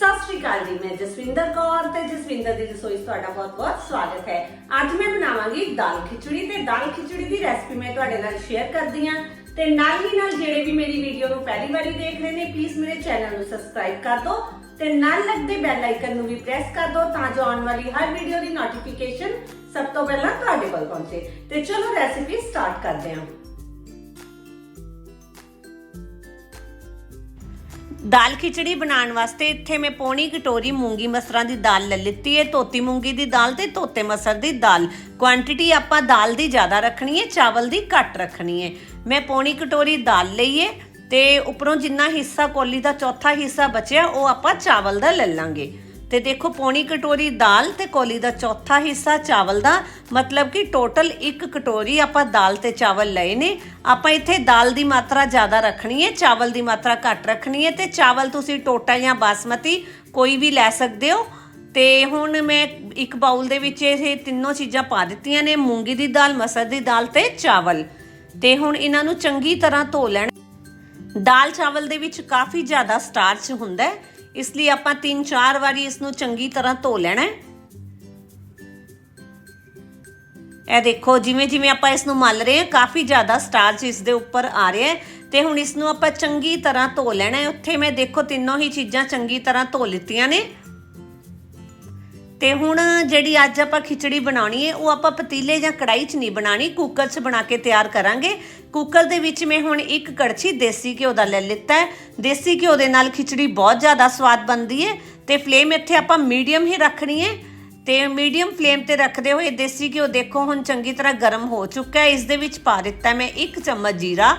ਸਤਿ ਸ਼੍ਰੀ ਅਕਾਲ ਜੀ, ਮੈਂ ਜਸਵਿੰਦਰ ਕੌਰ ਤੇ ਜਸਵਿੰਦਰ ਦੀ ਰਸੋਈ 'ਚ ਤੁਹਾਡਾ ਬਹੁਤ-ਬਹੁਤ ਸਵਾਗਤ ਹੈ। ਅੱਜ ਮੈਂ ਬਣਾਵਾਂਗੀ ਦਾਲ ਖਿਚੜੀ ਤੇ ਦਾਲ ਖਿਚੜੀ ਦੀ ਰੈਸਪੀ ਮੈਂ ਤੁਹਾਡੇ ਨਾਲ ਸ਼ੇਅਰ ਕਰਦੀ ਹਾਂ। ਤੇ ਨਾਲ ਹੀ ਨਾਲ ਜਿਹੜੇ ਵੀ ਮੇਰੀ ਵੀਡੀਓ ਨੂੰ ਪਹਿਲੀ ਵਾਰੀ ਦੇਖ ਰਹੇ ਨੇ ਪਲੀਜ਼ ਮੇਰੇ ਚੈਨਲ ਨੂੰ ਸਬਸਕ੍ਰਾਈਬ ਕਰ ਦਿਓ ਤੇ ਨਾਲ ਲੱਗਦੇ ਬੈਲ ਆਈਕਨ ਨੂੰ ਵੀ ਪ੍ਰੈਸ ਕਰ ਦਿਓ ਤਾਂ ਜੋ ਆਉਣ ਵਾਲੀ ਹਰ ਵੀਡੀਓ ਦੀ ਨੋਟੀਫਿਕੇਸ਼ਨ ਸਭ ਤੋਂ ਪਹਿਲਾਂ ਤੁਹਾਡੇ ਕੋਲ ਪਹੁੰਚੇ। ਤੇ ਚਲੋ ਰੈਸਿਪੀ ਸਟਾਰਟ ਕਰਦੇ ਹਾਂ। ਦਾਲ ਖਿਚੜੀ ਬਣਾਉਣ ਵਾਸਤੇ ਇੱਥੇ ਮੈਂ ਪੌਣੀ ਕਟੋਰੀ ਮੂੰਗੀ ਮਸਰਾਂ ਦੀ ਦਾਲ ਲੈ ਲਿੱਤੀ ਹੈ। ਧੋਤੀ ਮੂੰਗੀ ਦੀ ਦਾਲ ਤੇ ਧੋਤੇ ਮਸਰ ਦੀ ਦਾਲ। ਕੁਆਂਟੀਟੀ ਆਪਾਂ ਦਾਲ ਦੀ ਜ਼ਿਆਦਾ ਰੱਖਣੀ ਹੈ, ਚਾਵਲ ਦੀ ਘੱਟ ਰੱਖਣੀ ਹੈ। ਮੈਂ ਪੌਣੀ ਕਟੋਰੀ ਦਾਲ ਲਈ ਹੈ ਤੇ ਉੱਪਰੋਂ ਜਿੰਨਾ ਹਿੱਸਾ ਕੋਲੀ ਦਾ ਚੌਥਾ ਹਿੱਸਾ ਬਚਿਆ, ਉਹ ਆਪਾਂ ਚਾਵਲ ਦਾ ਲੈ ਲਾਂਗੇ। ਤੇ ਦੇਖੋ, ਪੌਣੀ ਕਟੋਰੀ ਦਾਲ ਤੇ ਕੋਲੀ ਦਾ ਚੌਥਾ ਹਿੱਸਾ ਚਾਵਲ ਦਾ। ਮਤਲਬ ਕਿ ਟੋਟਲ ਇੱਕ ਕਟੋਰੀ ਆਪਾਂ ਦਾਲ ਤੇ ਚਾਵਲ ਲਏ ਨੇ। ਆਪਾਂ ਇੱਥੇ ਦਾਲ ਦੀ ਮਾਤਰਾ ਜ਼ਿਆਦਾ ਰੱਖਣੀ ਹੈ, ਚਾਵਲ ਦੀ ਮਾਤਰਾ ਘੱਟ ਰੱਖਣੀ ਹੈ ਤੇ ਚਾਵਲ ਤੁਸੀਂ ਟੋਟਾ ਜਾਂ ਬਾਸਮਤੀ ਕੋਈ ਵੀ ਲੈ ਸਕਦੇ ਹੋ। ਤੇ ਹੁਣ ਮੈਂ ਇੱਕ ਬਾਉਲ ਦੇ ਵਿੱਚ ਇਹ ਤਿੰਨੋਂ ਚੀਜ਼ਾਂ ਪਾ ਦਿੱਤੀਆਂ ਨੇ, ਮੂੰਗੀ ਦੀ ਦਾਲ, ਮਸਰ ਦੀ ਦਾਲ ਤੇ ਚਾਵਲ। ਤੇ ਹੁਣ ਇਹਨਾਂ ਨੂੰ ਚੰਗੀ ਤਰ੍ਹਾਂ ਧੋ ਲੈਣਾ। ਦਾਲ ਚਾਵਲ ਦੇ ਵਿੱਚ ਕਾਫੀ ਜ਼ਿਆਦਾ ਸਟਾਰਚ ਹੁੰਦਾ ਹੈ। ਇਸ ਲਈ ਆਪਾਂ 3-4 ਵਾਰੀ ਇਸ ਨੂੰ ਚੰਗੀ ਤਰ੍ਹਾਂ ਧੋ ਲੈਣਾ ਹੈ। ਇਹ ਦੇਖੋ, ਜਿਵੇਂ ਜਿਵੇਂ ਆਪਾਂ ਇਸ ਨੂੰ ਮਲ ਰਹੇ ਹਾਂ, ਕਾਫੀ ਜ਼ਿਆਦਾ ਸਟਾਰਚ ਇਸ ਦੇ ਉੱਪਰ ਆ ਰਿਹਾ ਹੈ ਤੇ ਹੁਣ ਇਸ ਨੂੰ ਆਪਾਂ ਚੰਗੀ ਤਰ੍ਹਾਂ ਧੋ ਲੈਣਾ ਹੈ। ਉੱਥੇ ਮੈਂ ਦੇਖੋ ਤਿੰਨੋਂ ਹੀ ਚੀਜ਼ਾਂ ਚੰਗੀ ਤਰ੍ਹਾਂ ਧੋ ਲਿੱਤੀਆਂ ਨੇ। ਤੇ ਹੁਣ ਜਿਹੜੀ ਅੱਜ ਆਪਾਂ ਖਿਚੜੀ ਬਣਾਉਣੀ ਹੈ ਉਹ ਆਪਾਂ ਪਤੀਲੇ ਜਾਂ ਕੜਾਈ 'ਚ ਨਹੀਂ ਬਣਾਣੀ ਕੁੱਕਰ 'ਚ ਬਣਾ ਕੇ ਤਿਆਰ ਕਰਾਂਗੇ। ਕੁੱਕਰ ਦੇ ਵਿੱਚ ਮੈਂ ਹੁਣ ਇੱਕ ਕੜਛੀ ਦੇਸੀ ਘਿਓ ਦਾ ਲੈ ਲਿੱਤਾ ਹੈ। ਦੇਸੀ ਘਿਓ ਦੇ ਨਾਲ ਖਿਚੜੀ ਬਹੁਤ ਜ਼ਿਆਦਾ ਸਵਾਦ ਬਣਦੀ ਹੈ ਤੇ ਫਲੇਮ ਇੱਥੇ ਆਪਾਂ ਮੀਡੀਅਮ ਹੀ ਰੱਖਣੀ ਹੈ ਤੇ ਮੀਡੀਅਮ ਫਲੇਮ ਤੇ ਰੱਖਦੇ ਹੋਏ ਦੇਸੀ ਘਿਓ ਦੇਖੋ ਹੁਣ ਚੰਗੀ ਤਰ੍ਹਾਂ ਗਰਮ ਹੋ ਚੁੱਕਾ ਹੈ ਇਸ ਦੇ ਵਿੱਚ ਪਾ ਦਿੱਤਾ ਮੈਂ ਇੱਕ ਚਮਚ ਜੀਰਾ।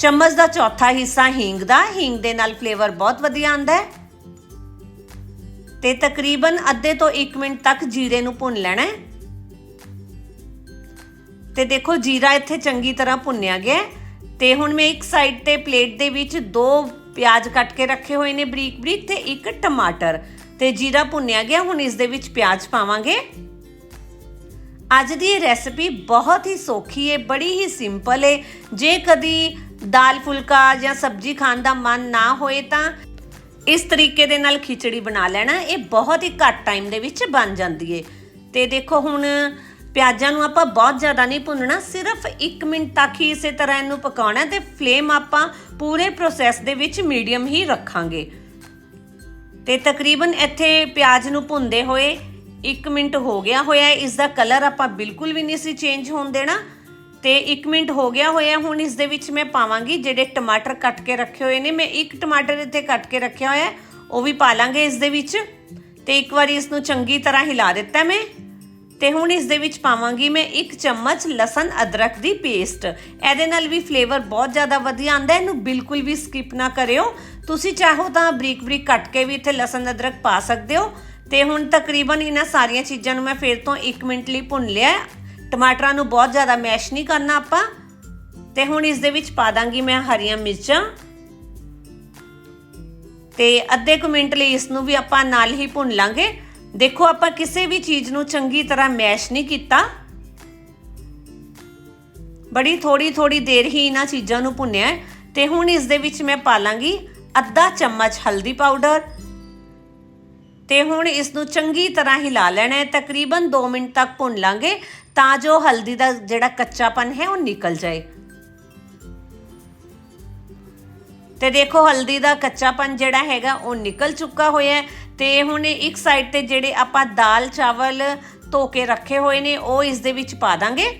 ਚਮਚ ਦਾ ਚੌਥਾ ਹਿੱਸਾ ਹੀਂਗ ਦਾ। ਹੀਂਗ ਦੇ ਨਾਲ ਫਲੇਵਰ ਬਹੁਤ ਵਧੀਆ ਆਉਂਦਾ ਹੈ। ਤੇ ਤਕਰੀਬਨ ਅੱਧੇ ਤੋਂ 1 ਮਿੰਟ ਤੱਕ ਜੀਰੇ ਨੂੰ ਭੁੰਨ ਲੈਣਾ ਹੈ। ਤੇ ਦੇਖੋ, ਜੀਰਾ ਇੱਥੇ ਚੰਗੀ ਤਰ੍ਹਾਂ ਭੁੰਨਿਆ ਗਿਆ ਹੈ। ਤੇ ਹੁਣ ਮੈਂ ਇੱਕ ਸਾਈਡ ਤੇ ਪਲੇਟ ਦੇ ਵਿੱਚ ਦੋ ਪਿਆਜ਼ ਕੱਟ ਕੇ ਰੱਖੇ ਹੋਏ ਨੇ ਬਰੀਕ ਬਰੀਕ ਤੇ ਇੱਕ ਟਮਾਟਰ। ਤੇ ਜੀਰਾ ਭੁੰਨਿਆ ਗਿਆ, ਹੁਣ ਇਸ ਦੇ ਵਿੱਚ ਪਿਆਜ਼ ਪਾਵਾਂਗੇ। ਅੱਜ ਦੀ ਇਹ ਰੈਸਪੀ ਬਹੁਤ ਹੀ ਸੌਖੀ ਹੈ ਬੜੀ ਹੀ ਸਿੰਪਲ ਹੈ ਜੇ ਕਦੀ ਦਾਲ ਫੁਲਕਾ ਜਾਂ ਸਬਜ਼ੀ ਖਾਣ ਦਾ ਮਨ ਨਾ ਹੋਏ ਤਾਂ ਇਸ ਤਰੀਕੇ ਦੇ ਨਾਲ ਖਿਚੜੀ ਬਣਾ ਲੈਣਾ, ਇਹ ਬਹੁਤ ਹੀ ਘੱਟ ਟਾਈਮ ਦੇ ਵਿੱਚ ਬਣ ਜਾਂਦੀ ਏ। ਤੇ ਦੇਖੋ ਹੁਣ ਪਿਆਜ਼ਾਂ ਨੂੰ ਆਪਾਂ ਬਹੁਤ ਜ਼ਿਆਦਾ ਨਹੀਂ ਭੁੰਨਣਾ, ਸਿਰਫ 1 ਮਿੰਟ ਤੱਕ ਹੀ ਇਸੇ ਤਰ੍ਹਾਂ ਇਹਨੂੰ ਪਕਾਉਣਾ ਤੇ ਫਲੇਮ ਆਪਾਂ ਪੂਰੇ ਪ੍ਰੋਸੈਸ ਦੇ ਵਿੱਚ ਮੀਡੀਅਮ ਹੀ ਰੱਖਾਂਗੇ। ਤੇ ਤਕਰੀਬਨ ਇੱਥੇ ਪਿਆਜ਼ ਨੂੰ ਭੁੰਨਦੇ ਹੋਏ 1 ਮਿੰਟ ਹੋ ਗਿਆ ਹੋਇਆ ਇਸ ਦਾ ਕਲਰ ਆਪਾਂ ਬਿਲਕੁਲ ਵੀ ਨਹੀਂ ਸੀ ਚੇਂਜ ਹੋਣ ਦੇਣਾ। ਤੇ 1 ਮਿੰਟ ਹੋ ਗਿਆ ਹੋਇਆ, ਹੁਣ ਇਸ ਦੇ ਵਿੱਚ ਮੈਂ ਪਾਵਾਂਗੀ ਜਿਹੜੇ ਟਮਾਟਰ ਕੱਟ ਕੇ ਰੱਖੇ ਹੋਏ ਨੇ। ਮੈਂ ਇੱਕ ਟਮਾਟਰ ਇੱਥੇ ਕੱਟ ਕੇ ਰੱਖਿਆ ਹੋਇਆ, ਉਹ ਵੀ ਪਾ ਲਾਂਗੇ ਇਸ ਦੇ ਵਿੱਚ। ਤੇ ਇੱਕ ਵਾਰੀ ਇਸ ਨੂੰ ਚੰਗੀ ਤਰ੍ਹਾਂ ਹਿਲਾ ਦਿੱਤਾ ਮੈਂ। ਤੇ ਹੁਣ ਇਸ ਦੇ ਵਿੱਚ ਪਾਵਾਂਗੀ ਮੈਂ ਇੱਕ ਚਮਚ ਲਸਣ ਅਦਰਕ ਦੀ ਪੇਸਟ। ਇਹਦੇ ਨਾਲ ਵੀ ਫਲੇਵਰ ਬਹੁਤ ਜ਼ਿਆਦਾ ਵਧੀਆ ਆਉਂਦਾ ਇਹਨੂੰ ਬਿਲਕੁਲ ਵੀ ਸਕਿਪ ਨਾ ਕਰਿਓ। ਤੁਸੀਂ ਚਾਹੋ ਤਾਂ ਬਰੀਕ ਬਰੀਕ ਕੱਟ ਕੇ ਵੀ ਇੱਥੇ ਲਸਣ ਅਦਰਕ ਪਾ ਸਕਦੇ ਹੋ। ਤੇ ਹੁਣ ਤਕਰੀਬਨ ਇਹਨਾਂ ਸਾਰੀਆਂ ਚੀਜ਼ਾਂ ਨੂੰ ਮੈਂ ਫਿਰ ਤੋਂ 1 ਮਿੰਟ ਲਈ ਭੁੰਨ ਲਿਆ ਟਮਾਟਰਾਂ ਨੂੰ ਬਹੁਤ ਜ਼ਿਆਦਾ ਮੈਸ਼ ਨਹੀਂ ਕਰਨਾ ਆਪਾਂ। ਤੇ ਹੁਣ ਇਸ ਦੇ ਵਿੱਚ ਪਾ ਦਾਂਗੀ ਮੈਂ ਹਰੀਆਂ ਮਿਰਚਾਂ। ਤੇ ਅੱਧੇ ਕੁ ਮਿੰਟ ਲਈ ਇਸ ਨੂੰ ਵੀ ਆਪਾਂ ਨਾਲ ਹੀ ਭੁੰਨ ਲਾਂਗੇ। ਦੇਖੋ ਆਪਾਂ ਕਿਸੇ ਵੀ ਚੀਜ਼ ਨੂੰ ਚੰਗੀ ਤਰ੍ਹਾਂ ਮੈਸ਼ ਨਹੀਂ ਕੀਤਾ। ਬੜੀ ਥੋੜੀ ਥੋੜੀ ਦੇਰ ਹੀ ਇਹਨਾਂ ਚੀਜ਼ਾਂ ਨੂੰ ਭੁੰਨਿਆ ਹੈ। ਤੇ ਹੁਣ ਇਸ ਦੇ ਵਿੱਚ ਮੈਂ ਪਾ ਲਾਂਗੀ ਅੱਧਾ ਚਮਚ ਹਲਦੀ ਪਾਊਡਰ। ਤੇ ਹੁਣ ਇਸ ਨੂੰ ਚੰਗੀ ਤਰ੍ਹਾਂ ਹਿਲਾ ਲੈਣਾ ਹੈ। ਤਕਰੀਬਨ 2 ਮਿੰਟ ਤੱਕ ਭੁੰਨ ਲਾਂਗੇ ਤਾਂ ਜੋ ਹਲਦੀ ਦਾ ਜਿਹੜਾ ਕੱਚਾਪਨ ਹੈ ਉਹ ਨਿਕਲ ਜਾਏ। ਤੇ ਦੇਖੋ ਹਲਦੀ ਦਾ ਕੱਚਾਪਨ ਜਿਹੜਾ ਹੈਗਾ ਉਹ ਨਿਕਲ ਚੁੱਕਾ ਹੋਇਆ ਹੈ। ਤੇ ਹੁਣ ਇੱਕ ਸਾਈਡ ਤੇ ਜਿਹੜੇ ਆਪਾਂ ਦਾਲ, ਚਾਵਲ ਧੋ ਕੇ ਰੱਖੇ ਹੋਏ ਨੇ, ਉਹ ਇਸ ਦੇ ਵਿੱਚ ਪਾ ਦਾਂਗੇ।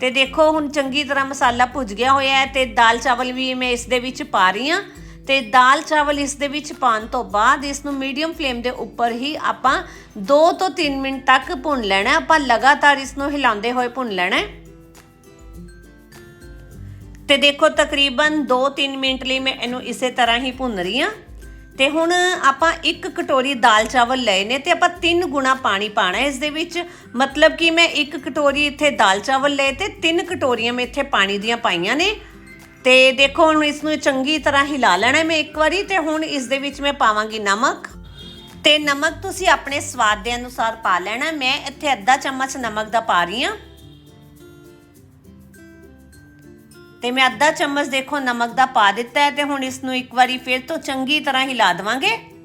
ਤੇ ਦੇਖੋ ਹੁਣ ਚੰਗੀ ਤਰ੍ਹਾਂ ਮਸਾਲਾ ਭੁੱਜ ਗਿਆ ਹੋਇਆ ਹੈ ਤੇ ਦਾਲ, ਚਾਵਲ ਵੀ ਮੈਂ ਇਸ ਦੇ ਵਿੱਚ ਪਾ ਰਹੀ ਹਾਂ। ਤੇ ਦਾਲ ਚਾਵਲ ਇਸ ਦੇ ਵਿੱਚ ਪਾਉਣ ਤੋਂ ਬਾਅਦ ਇਸ ਨੂੰ ਮੀਡੀਅਮ ਫਲੇਮ ਦੇ ਉੱਪਰ ਹੀ ਆਪਾਂ 2 ਤੋਂ 3 ਮਿੰਟ ਤੱਕ ਭੁੰਨ ਲੈਣਾ ਆਪਾਂ ਲਗਾਤਾਰ ਇਸ ਨੂੰ ਹਿਲਾਉਂਦੇ ਹੋਏ ਭੁੰਨ ਲੈਣਾ ਹੈ। ਤੇ ਦੇਖੋ ਤਕਰੀਬਨ 2-3 ਮਿੰਟ ਲਈ ਮੈਂ ਇਹਨੂੰ ਇਸੇ ਤਰ੍ਹਾਂ ਹੀ ਭੁੰਨ ਰਹੀ ਹਾਂ। ਤੇ ਹੁਣ ਆਪਾਂ ਇੱਕ ਕਟੋਰੀ ਦਾਲ ਚਾਵਲ ਲਏ ਨੇ ਤੇ ਆਪਾਂ 3 ਗੁਣਾ ਪਾਣੀ ਪਾਣਾ ਹੈ ਇਸ ਦੇ ਵਿੱਚ। ਮਤਲਬ ਕਿ ਮੈਂ ਇੱਕ ਕਟੋਰੀ ਇੱਥੇ ਦਾਲ ਚਾਵਲ ਲਏ ਤੇ 3 ਕਟੋਰੀਆਂ ਮੈਂ ਇੱਥੇ ਪਾਣੀ ਦੀਆਂ ਪਾਈਆਂ ਨੇ। ਤੇ ਦੇਖੋ, ਹੁਣ ਇਸ ਨੂੰ ਚੰਗੀ ਤਰ੍ਹਾਂ ਹਿਲਾ ਲੈਣਾ ਮੈਂ ਇੱਕ ਵਾਰੀ, ਤੇ ਹੁਣ ਇਸ ਦੇ ਵਿੱਚ ਮੈਂ ਪਾਵਾਂਗੀ ਨਮਕ। ਤੇ ਨਮਕ ਤੁਸੀਂ ਆਪਣੇ ਸਵਾਦ ਦੇ ਅਨੁਸਾਰ ਪਾ ਲੈਣਾ ਮੈਂ ਇੱਥੇ ਅੱਧਾ ਚਮਚ ਨਮਕ ਦਾ ਪਾ ਰਹੀ ਹਾਂ। ਤੇ ਮੈਂ ਅੱਧਾ ਚਮਚ ਦੇਖੋ, ਨਮਕ ਦਾ ਪਾ ਦਿੱਤਾ ਹੈ ਤੇ ਹੁਣ ਇਸ ਨੂੰ ਇੱਕ ਵਾਰੀ ਫਿਰ ਤੋਂ ਚੰਗੀ ਤਰ੍ਹਾਂ ਹਿਲਾ ਦੇਵਾਂਗੇ।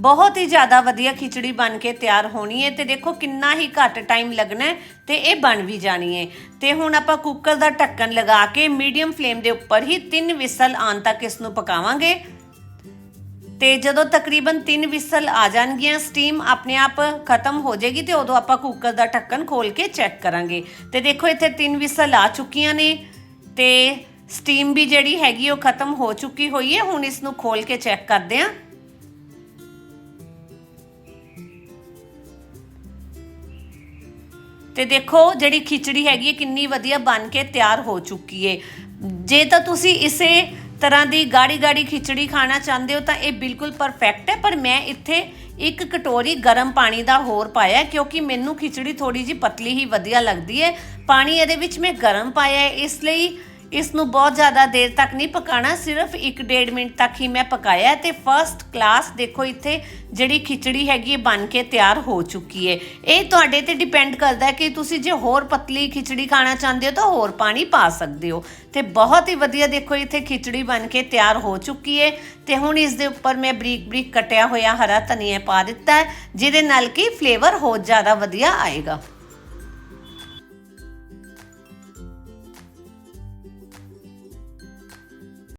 ਬਹੁਤ ਹੀ ਜ਼ਿਆਦਾ ਵਧੀਆ ਖਿਚੜੀ ਬਣ ਕੇ ਤਿਆਰ ਹੋਣੀ ਹੈ ਤੇ ਦੇਖੋ ਕਿੰਨਾ ਹੀ ਘੱਟ ਟਾਈਮ ਲੱਗਣਾ ਹੈ ਤੇ ਇਹ ਬਣ ਵੀ ਜਾਣੀ ਹੈ। ਤੇ ਹੁਣ ਆਪਾਂ ਕੁੱਕਰ ਦਾ ਢੱਕਣ ਲਗਾ ਕੇ ਮੀਡੀਅਮ ਫਲੇਮ ਦੇ ਉੱਪਰ ਹੀ 3 ਵਿਸਲ ਆਉਣ ਤੱਕ ਇਸ ਨੂੰ ਪਕਾਵਾਂਗੇ। ਤੇ ਜਦੋਂ ਤਕਰੀਬਨ 3 ਵਿਸਲ ਆ ਜਾਣਗੀਆਂ ਸਟੀਮ ਆਪਣੇ ਆਪ ਖਤਮ ਹੋ ਜਾਏਗੀ ਤੇ ਉਦੋਂ ਆਪਾਂ ਕੁੱਕਰ ਦਾ ਢੱਕਣ ਖੋਲ ਕੇ ਚੈੱਕ ਕਰਾਂਗੇ। ਤੇ ਦੇਖੋ ਇੱਥੇ 3 ਵਿਸਲ ਆ ਚੁੱਕੀਆਂ ਨੇ ਤੇ ਸਟੀਮ ਵੀ ਜਿਹੜੀ ਹੈਗੀ ਉਹ ਖਤਮ ਹੋ ਚੁੱਕੀ ਹੋਈ ਹੈ। ਹੁਣ ਇਸ ਨੂੰ ਖੋਲ ਕੇ ਚੈੱਕ ਕਰਦੇ ਹਾਂ। ਤੇ ਦੇਖੋ ਜਿਹੜੀ ਖਿਚੜੀ ਹੈਗੀ ਹੈ, ਕਿੰਨੀ ਵਧੀਆ ਬਣ ਕੇ ਤਿਆਰ ਹੋ ਚੁੱਕੀ ਹੈ ਜੇ ਤਾਂ ਤੁਸੀਂ ਇਸੇ ਤਰ੍ਹਾਂ ਦੀ ਗਾੜੀ ਗਾੜੀ ਖਿਚੜੀ ਖਾਣਾ ਚਾਹੁੰਦੇ ਹੋ, ਤਾਂ ਇਹ ਬਿਲਕੁਲ ਪਰਫੈਕਟ ਹੈ। ਪਰ ਮੈਂ ਇੱਥੇ ਇੱਕ ਕਟੋਰੀ ਗਰਮ ਪਾਣੀ ਦਾ ਹੋਰ ਪਾਇਆ ਕਿਉਂਕਿ ਮੈਨੂੰ ਖਿਚੜੀ ਥੋੜੀ ਜੀ ਪਤਲੀ ਹੀ ਵਧੀਆ ਲੱਗਦੀ ਹੈ। ਪਾਣੀ ਇਹਦੇ ਵਿੱਚ ਮੈਂ ਗਰਮ ਪਾਇਆ ਇਸ ਲਈ ਇਸ ਨੂੰ ਬਹੁਤ ਜ਼ਿਆਦਾ ਦੇਰ ਤੱਕ ਨਹੀਂ ਪਕਾਣਾ ਸਿਰਫ 1.5 ਮਿੰਟ ਤੱਕ ਹੀ ਮੈਂ ਪਕਾਇਆ ਹੈ ਤੇ ਫਰਸਟ ਕਲਾਸ ਦੇਖੋ ਇੱਥੇ ਜਿਹੜੀ ਖਿਚੜੀ ਹੈਗੀ ਹੈ ਬਣ ਕੇ ਤਿਆਰ ਹੋ ਚੁੱਕੀ ਹੈ। ਇਹ ਤੁਹਾਡੇ ਤੇ ਡਿਪੈਂਡ ਕਰਦਾ ਹੈ ਕਿ ਤੁਸੀਂ ਜੇ ਹੋਰ ਪਤਲੀ ਖਿਚੜੀ ਖਾਣਾ ਚਾਹੁੰਦੇ ਹੋ ਤਾਂ ਹੋਰ ਪਾਣੀ ਪਾ ਸਕਦੇ ਹੋ। ਤੇ ਬਹੁਤ ਹੀ ਵਧੀਆ ਦੇਖੋ ਇੱਥੇ ਖਿਚੜੀ ਬਣ ਕੇ ਤਿਆਰ ਹੋ ਚੁੱਕੀ ਹੈ ਤੇ ਹੁਣ ਇਸ ਦੇ ਉੱਪਰ ਮੈਂ ਬਰੀਕ ਬਰੀਕ ਕਟਿਆ ਹੋਇਆ ਹਰਾ ਧਨੀਆ ਪਾ ਦਿੱਤਾ ਹੈ, ਜਿਹਦੇ ਨਾਲ ਕਿ ਫਲੇਵਰ ਹੋਰ ਜ਼ਿਆਦਾ ਵਧੀਆ ਆਏਗਾ।